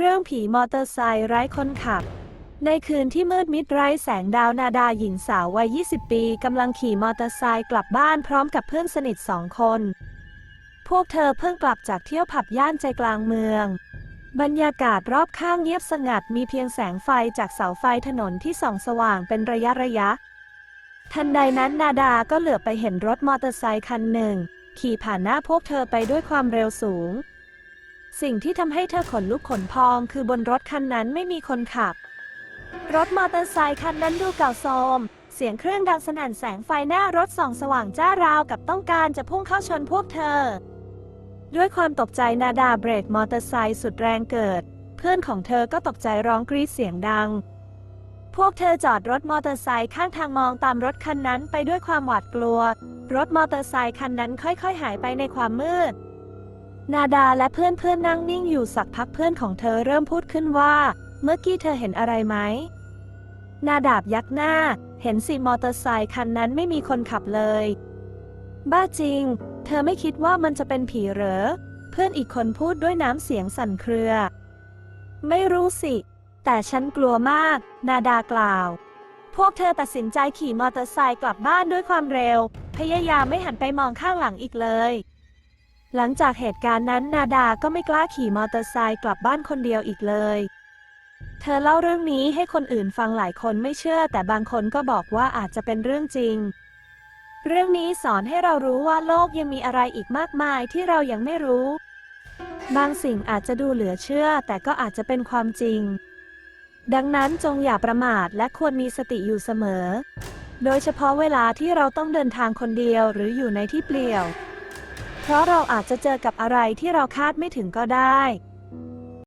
เรื่องผีมอเตอร์ไซค์ไร้คนขับ ในคืนที่มืดมิดไร้แสงดาวนาดาหญิงสาววัย 20 ปีกำลังขี่มอเตอร์ไซค์กลับบ้านพร้อมกับเพื่อนสนิทสองคน พวกเธอเพิ่งกลับจากเที่ยวผับย่านใจกลางเมือง บรรยากาศรอบข้างเงียบสงัดมีเพียงแสงไฟจากเสาไฟถนนที่ส่องสว่างเป็นระยะระยะ ทันใดนั้นนาดาก็เหลือบไปเห็นรถมอเตอร์ไซค์คันหนึ่ง ขี่ผ่านหน้าพวกเธอไปด้วยความเร็วสูง สิ่งที่ทำให้เธอขนลุกขนพอง คือบนรถคันนั้นไม่มีคนขับ รถมอเตอร์ไซค์คันนั้นดูเก่าโทรมเสียงเครื่องดังสนั่นแสงไฟหน้ารถส่องสว่างจ้าราวกับต้องการจะพุ่งเข้าชนพวกเธอ ด้วยความตกใจนาดาเบรกมอเตอร์ไซค์สุดแรงเกิด เพื่อนของเธอก็ตกใจร้องกรีดเสียงดัง พวกเธอจอดรถมอเตอร์ไซค์ข้างทางมองตามรถคันนั้นไปด้วยความหวาดกลัว รถมอเตอร์ไซค์คันนั้นค่อยๆ หายไปในความมืด นาดาและเพื่อนๆนั่งนิ่งอยู่สักพักเพื่อนของเธอเริ่มพูดขึ้นว่า เมื่อกี้เธอเห็นอะไรไหม นาดาบยักหน้า เห็นสิมอเตอร์ไซค์คันนั้นไม่มีคนขับเลย บ้าจริง เธอไม่คิดว่ามันจะเป็นผีเหรอ เพื่อนอีกคนพูดด้วยน้ำเสียงสั่นเครือ ไม่รู้สิ แต่ฉันกลัวมาก นาดากล่าว พวกเธอตัดสินใจขี่มอเตอร์ไซค์กลับบ้านด้วยความเร็ว พยายามไม่หันไปมองข้างหลังอีกเลย หลังจากเหตุการณ์นั้นนาดาก็ไม่กล้าขี่มอเตอร์ไซค์กลับบ้านคนเดียวอีกเลย เธอเล่าเรื่องนี้ให้คนอื่นฟังหลายคนไม่เชื่อ แต่บางคนก็บอกว่าอาจจะเป็นเรื่องจริง เรื่องนี้สอนให้เรารู้ว่าโลกยังมีอะไรอีกมากมายที่เรายังไม่รู้ บางสิ่งอาจจะดูเหลือเชื่อ แต่ก็อาจจะเป็นความจริง ดังนั้นจงอย่าประมาทและควรมีสติอยู่เสมอ โดยเฉพาะเวลาที่เราต้องเดินทางคนเดียวหรืออยู่ในที่เปลี่ยว เพราะเราอาจจะเจอกับอะไรที่เราคาดไม่ถึงก็ได้